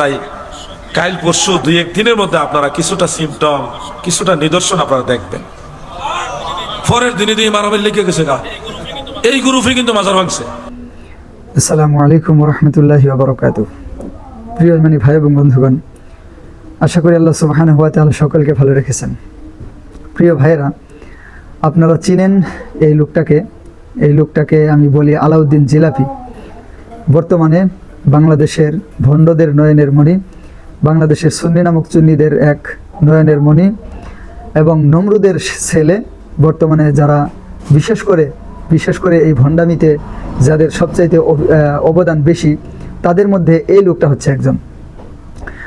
তাই কাল পরশু দুই এক দিনের মধ্যে আপনারা কিছুটা সিমটম কিছুটা নিদর্শন আপনারা দেখবেন। পরের দিনে দিয়ে মারামারি লিখে গেছে গা। এই গ্রুপে কিন্তু মাজার ভাঙছে। আসসালামু আলাইকুম রহমতুল্লাহি ওবরকাত প্রিয় মানে ভাই এবং বন্ধুগণ, আশা করি আল্লাহ সুবাহান হুয়া তাহলে সকলকে ভালো রেখেছেন। প্রিয় ভাইয়েরা, আপনারা চিনেন এই লোকটাকে এই লোকটাকে আমি বলি আলাউদ্দিন জিলাপি। বর্তমানে বাংলাদেশের ভণ্ডদের নয়নের মণি, বাংলাদেশের সুন্নি নামক চুন্নিদের এক নয়নের মণি এবং নমরুদের ছেলে বর্তমানে যারা বিশেষ করে বিশেষ করে এই ভণ্ডামিতে যাদের সবচাইতে অব- অবদান বেশি, তাদের মধ্যে এই লোকটা হচ্ছে একজন।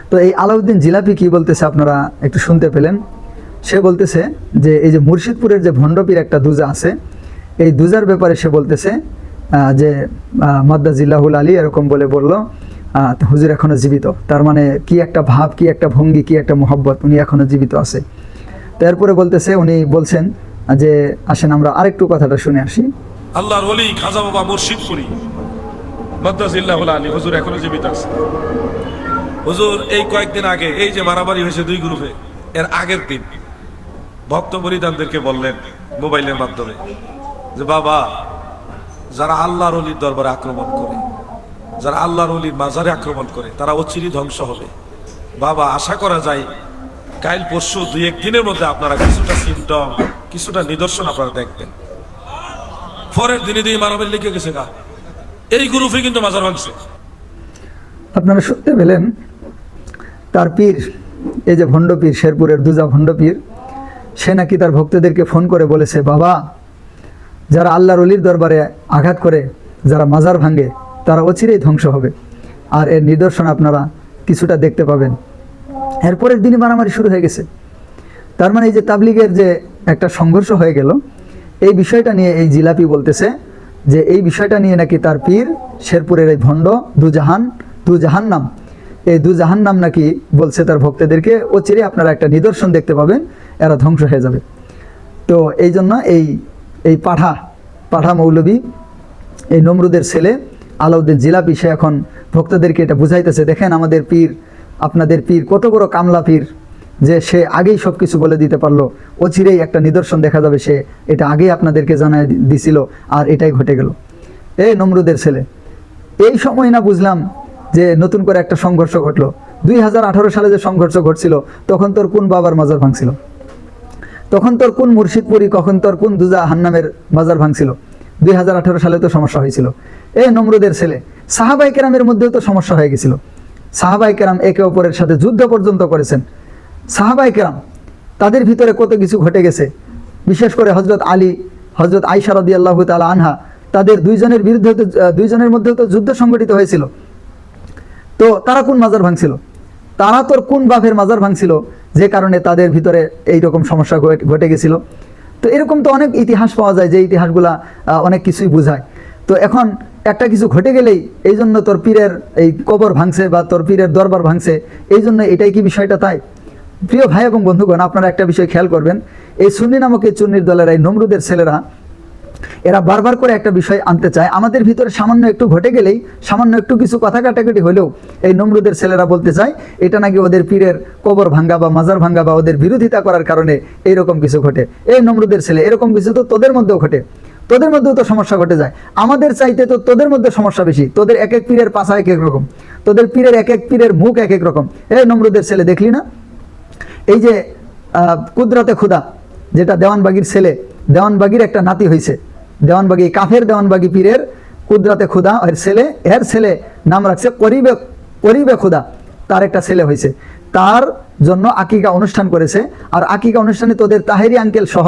তো এই আলাউদ্দিন জিলাপি কি বলতেছে আপনারা একটু শুনতে পেলেন? সে বলতেছে যে এই যে মুর্শিদপুরের যে ভণ্ডপীর একটা দুজা আছে, এই দুজার ব্যাপারে সে বলতেছে যে মাদ্দা জিল্লাহুল আলী এরকম বলে বলল তো হুজুর এখনও জীবিত। তার মানে কি একটা ভাব, কি একটা ভঙ্গি, কি একটা মোহব্বত উনি এখনও জীবিত আছে। তারপরে বলতেছে, উনি বলছেন যে, আসেন আমরা আরেকটু কথাটা শুনে আসি। আল্লাহর ওলি খাজা বাবা মুর্শিদপুরি মদ্দাজিল্লাহ আলী, হুজুর এখনও জীবিত আছে। হুজুর, এই কয়েকদিন আগে, এই যে মারামারি হয়েছে দুই গ্রুপে, এর আগের দিন, ভক্ত পরিধানদেরকে বললেন মোবাইলের মাধ্যমে যে, বাবা যারা আল্লাহর অলির দরবারে আক্রমণ করে, যারা আল্লাহর অলির মাজারে আক্রমণ করে, তারা অচিরই ধ্বংস হবে। বাবা, আশা করা যায় কাল পরশু দুই এক দিনের মধ্যে আপনারা কিছুটা সিমটম কিছুটা নিদর্শন আপনারা দেখবেন। পরের দিনে দিয়ে মানবের লিখে গেছে গা। এই গ্রুপে কিন্তু মাজার ভাঙছে। আপনারা শুনতে পেলেন, তার পীর, এই যে ভণ্ডপীর, শেরপুরের দুজা ভণ্ডপীর, সে নাকি তার ভক্তদেরকে ফোন করে বলেছে, বাবা যারা আল্লাহর অলির দরবারে আঘাত করে, যারা মাজার ভাঙে, তারা অচিরেই ধ্বংস হবে। আর এর নিদর্শন আপনারা কিছুটা দেখতে পাবেন। এরপরের দিনই মারামারি শুরু হয়ে গেছে। তার মানে এই যে তাবলিগের যে একটা সংঘর্ষ হয়ে গেল, এই বিষয়টা নিয়ে এই জিলাপি বলতেছে যে এই বিষয়টা নিয়ে নাকি তার পীর শেরপুরের এই ভণ্ড দুজাহান দুজাহান নাম এই দুজাহান নাম নাকি বলছে তার ভক্তদেরকে ও চিরে আপনারা একটা নিদর্শন দেখতে পাবেন, এরা ধ্বংস হয়ে যাবে। তো এই জন্য এই এই পাঠা পাঠা মৌলবী এই নমরুদের ছেলে, আলাউদ্দিন জিলাপি, সে এখন ভক্তদেরকে এটা বুঝাইতেছে, দেখেন আমাদের পীর, আপনাদের পীর, কত বড় কামলা পীর, যে সে আগেই সব কিছু বলে দিতে পারল, অচিরেই একটা নিদর্শন দেখা যাবে, সে এটা আগেই আপনাদেরকে জানায় দি- দিছিল, আর এটাই ঘটে গেল। এই নমরুদের ছেলে, এই সময় না বুঝলাম যে নতুন করে একটা সংঘর্ষ ঘটলো। দুই হাজার আঠারো সালে যে সংঘর্ষ ঘটছিল, তখন তোর কোন বাবার মাজার ভাঙছিল? তখন তোর কোন মুর্শিদপুরি, কখন তোর কোন দুজা হান্নামের বাজার ভাঙছিল? দুই সালে তো সমস্যা হয়েছিল। এ নমরুদের ছেলে, সাহাবাই কেরামের মধ্যেও তো সমস্যা হয়ে গেছিল। সাহাবাই কেরাম একে অপরের সাথে যুদ্ধ পর্যন্ত করেছেন। সাহাবাই কেরাম, তাদের ভিতরে কত কিছু ঘটে গেছে? বিশেষ করে হজরত আলী হজরত আইসা রদি আল্লাহ তালা আনহা, তাদের দুইজনের বিরুদ্ধে দুইজনের মধ্যেও তো যুদ্ধ সংগঠিত হয়েছিল। তো তারা কোন মাজার ভাঙছিল? তারা তোর কোন বাপের মাজার ভাঙছিল? যে কারণে তাদের ভিতরে এই রকম সমস্যা ঘটে- গেছিল। তো এরকম তো অনেক ইতিহাস পাওয়া যায় যে ইতিহাসগুলা অনেক কিছুই বোঝায়। তো এখন একটা কিছু ঘটে গেলেই এই জন্য তোর পীরের এই কবর ভাঙছে বা তোর পীরের দরবার ভাঙছে, এই জন্য এটাই কি বিষয়টা তাই? প্রিয় ভাই এবং বন্ধুগণ, আপনারা একটা বিষয় খেয়াল করবেন। এই সুন্নি নামক এই চুন্নির দলের এই নমরুদের ছেলেরা এরা বারবার করে একটা বিষয় আনতে চায়। আমাদের ভিতরে সামান্য একটু ঘটে গেলেই, সামান্য একটু কিছু কথা কাটাকাটি হলেও এই নমরুদের ছেলেরা বলতে চায়, এটা নাকি ওদের পীরের কবর ভাঙ্গা বা মাজার ভাঙ্গা বা ওদের বিরোধিতা করার কারণে এইরকম কিছু ঘটে। এই নমরুদের ছেলে, এরকম কিছু তো তোদের মধ্যেও ঘটে। তোদের মধ্যেও তো সমস্যা ঘটে যায়। আমাদের চাইতে তো তোদের মধ্যে সমস্যা বেশি। তোদের এক এক পীরের পাশা এক এক রকম। তোদের পীরের এক এক পীরের মুখ এক এক রকম। এই নমরুদের ছেলে, দেখলি না? এই যে কুদরতে খুদা যেটা দেওয়ানবাগির ছেলে, দেওয়ানবাগির একটা নাতি হয়েছে দেওয়ানবাগি, কাফের দেওয়ানবাগি পীরের কুদরতে খুদা এর ছেলে এর ছেলে নাম রাখছে করিবে করিবে খুদা তার একটা ছেলে হয়েছে। তার জন্য আকিকা অনুষ্ঠান করেছে। আর আকিকা অনুষ্ঠানে তোদের তাহেরি আঙ্কেল সহ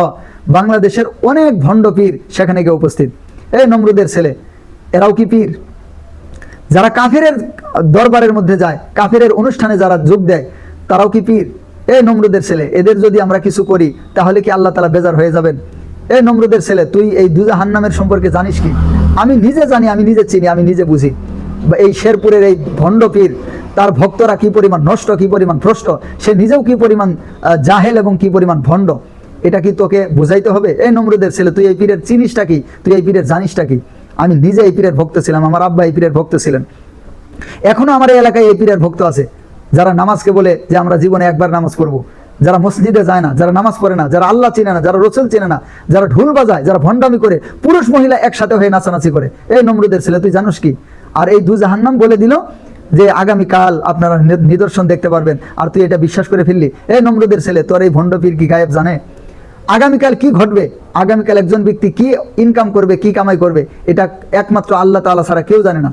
বাংলাদেশের অনেক ভণ্ড পীর সেখানে গিয়ে উপস্থিত। এই নমরুদের ছেলে, এরাও কি পীর? যারা কাফেরের দরবারের মধ্যে যায়, কাফেরের অনুষ্ঠানে যারা যোগ দেয়, তারাও কি পীর? এ নমরুদের ছেলে, এদের যদি আমরা কিছু করি, তাহলে কি আল্লাহ তালা বেজার হয়ে যাবেন? এ নমরুদের ছেলে, তুই এই দুজা হান্নামের সম্পর্কে জানিস কি? আমি নিজে জানি, আমি নিজে চিনি, আমি নিজে বুঝি। এই শেরপুরের এই ভণ্ড পীর, তার ভক্তরা কি পরিমাণ নষ্ট, কি পরিমাণ ভ্রষ্ট? সে নিজেও কি পরিমাণ জাহেল এবং কি পরিমাণ ভণ্ড? এটা কি তোকে বুঝাইতে হবে? এই নমরুদের ছেলে, তুই এই পীরের চিনিসটা কি? তুই এই পীরের জানিসটা কি? আমি নিজে এই পীরের ভক্ত ছিলাম, আমার আব্বা এই পীরের ভক্ত ছিলেন। এখনও আমার এলাকায় এই পীরের ভক্ত আছে, যারা নামাজকে বলে যে আমরা জীবনে একবার নামাজ পড়ব। যারা মসজিদে যায় না, যারা নামাজ পড়ে না, যারা আল্লাহ চিনে না, যারা রসুল চিনে না, যারা ঢোল বাজায়, যারা ভণ্ডামি করে, পুরুষ মহিলা একসাথে হয়ে নাচানাচি করে, এই নমরুদের ছেলে, তুই জানোস কি? আর এই দু জাহান্নাম বলে দিল যে আগামীকাল আপনারা নিদর্শন দেখতে পারবেন, আর তুই এটা বিশ্বাস করে ফেললি। এই নমরুদের ছেলে, তোর এই ভণ্ডপীর কি গায়েব জানে? আগামীকাল কি ঘটবে? আগামীকাল একজন ব্যক্তি কি ইনকাম করবে, কি কামাই করবে? এটা একমাত্র আল্লাহ তাআলা ছাড়া কেউ জানে না।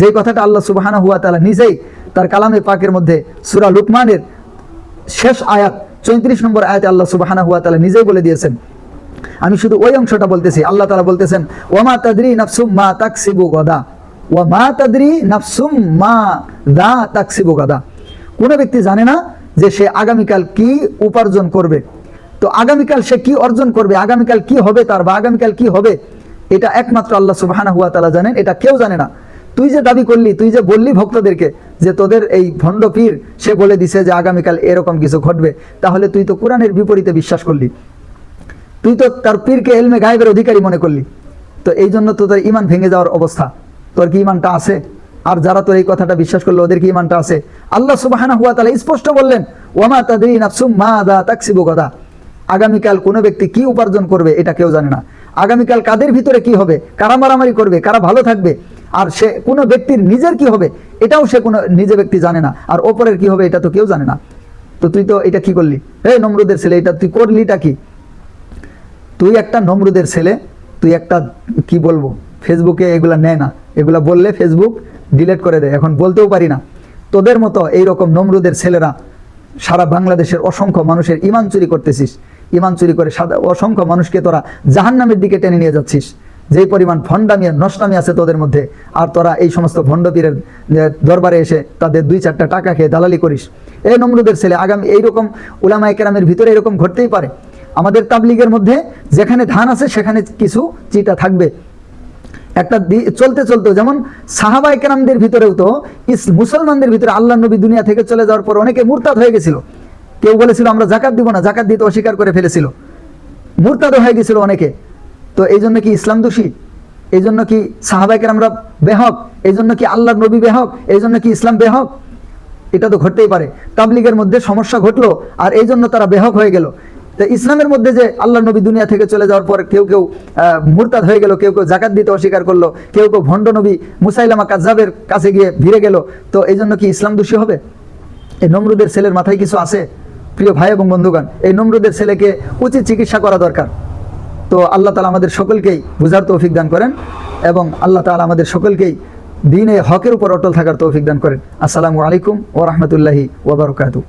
যে কথাটা আল্লাহ সুবাহানা হুয়া তালা নিজেই তার কালামে পাকের মধ্যে সুরা লুকমানের শেষ আয়াত, চৌত্রিশ নম্বর আয়াতে আল্লাহ সুবাহানা হুয়া তাআলা নিজেই বলে দিয়েছেন। আমি শুধু ওই অংশটা বলতেছি, আল্লাহ তাআলা বলতেছেন ওমা তাদরি নাফসুম মা তাকসিবু গদা। ওয়া মা তাদরি নাফসুম মা দা তাকসিবু গদা। কোনো ব্যক্তি জানে না যে সে আগামীকাল কি উপার্জন করবে। তো আগামীকাল সে কি অর্জন করবে, আগামীকাল কি হবে তার বা আগামীকাল কি হবে, এটা একমাত্র আল্লাহ সুবহানাহু ওয়া তাআলা জানেন, এটা কেউ জানে না। তুই যে দাবি করলি, তুই যে বললি ভক্তদেরকে যে তোদের এই ভণ্ড পীর, সে বলে দিছে যে আগামীকাল এরকম কিছু ঘটবে। তাহলে তুই তো কোরআনের বিপরীতে বিশ্বাস করলি। তুই তো তার পীরকে এলমে গায়েবের অধিকারী মনে করলি। তো এই জন্য তো তোর ইমান ভেঙে যাওয়ার অবস্থা। তোর কি ইমানটা আছে? আর যারা তোর এই কথাটা বিশ্বাস করল, ওদের কি ইমানটা আছে? আল্লাহ সুবাহানা হুয়া তালা স্পষ্ট বললেন ওমা তাদের গদা। আগামীকাল কোনো ব্যক্তি কি উপার্জন করবে, এটা কেউ জানে না। আগামীকাল কাদের ভিতরে কি হবে? কারা মারামারি করবে? কারা ভালো থাকবে? আর সে কোনো ব্যক্তির নিজের কি হবে, এটাও সে কোনো নিজে ব্যক্তি জানে না। আর ওপরের কি হবে, এটা তো কেউ জানে না। তো তুই তো এটা কি করলি? হে নমরুদের ছেলে, এটা তুই করলিটা কি? তুই একটা নমরুদের ছেলে, তুই একটা কি বলব, ফেসবুকে এগুলা নেয় না। এগুলা বললে ফেসবুক ডিলিট করে দেয়, এখন বলতেও পারি না। তোদের মতো এই রকম নমরুদের ছেলেরা, সারা বাংলাদেশের অসংখ্য মানুষের ইমান চুরি করতেছিস। ইমান চুরি করে সাদা অসংখ্য মানুষকে তোরা জাহান্নামের দিকে টেনে নিয়ে যাচ্ছিস। যেই পরিমাণ আর নষ্টামি আছে তোদের মধ্যে, আর তোরা এই সমস্ত ভণ্ডপীরের যে দরবারে এসে তাদের দুই চারটা টাকা খেয়ে দালালি করিস। এই নমরুদের ছেলে, আগামী এইরকম উলামায়ে কেরামের ভিতরে এরকম ঘটতেই পারে। আমাদের তাবলিগের মধ্যে যেখানে ধান আছে, সেখানে কিছু চিটা থাকবে। একটা চলতে চলতে, যেমন সাহাবা একরামদের ভিতরেও তো, ইস, মুসলমানদের ভিতরে আল্লাহ নবী দুনিয়া থেকে চলে যাওয়ার পর অনেকে মুরতাদ হয়ে গেছিল। কেউ বলেছিল, আমরা জাকাত দিব না, জাকাত দিতে অস্বীকার করে ফেলেছিল। মুরতাদ হয়ে গেছিল অনেকে। তো এই জন্য কি ইসলাম দোষী? এই জন্য কি সাহাবাইকের আমরা বেহক? এই জন্য কি আল্লাহর নবী বেহক? এই জন্য কি ইসলাম বেহক? এটা তো ঘটতেই পারে। তাবলিগের মধ্যে সমস্যা ঘটলো আর এই জন্য তারা বেহক হয়ে গেল। তো ইসলামের মধ্যে যে আল্লাহ নবী দুনিয়া থেকে চলে যাওয়ার পর কেউ কেউ মুরতাদ হয়ে গেল, কেউ কেউ জাকাত দিতে অস্বীকার করল, কেউ কেউ ভণ্ড নবী মুসাইলামা কাজাবের কাছে গিয়ে ভিড়ে গেল, তো এই জন্য কি ইসলাম দোষী হবে? এই নমরুদের ছেলের মাথায় কিছু আছে? প্রিয় ভাই এবং বন্ধুগণ, এই নমরুদের ছেলেকে উচিত চিকিৎসা করা দরকার। তো আল্লাহ তালা আমাদের সকলকেই বুঝার তৌফিক দান করেন এবং আল্লাহ তালা আমাদের সকলকেই দিনে হকের উপর অটল থাকার তৌফিক দান করেন। আসসালামু আলাইকুম ও রহমতুল্লাহি ওবরকাতু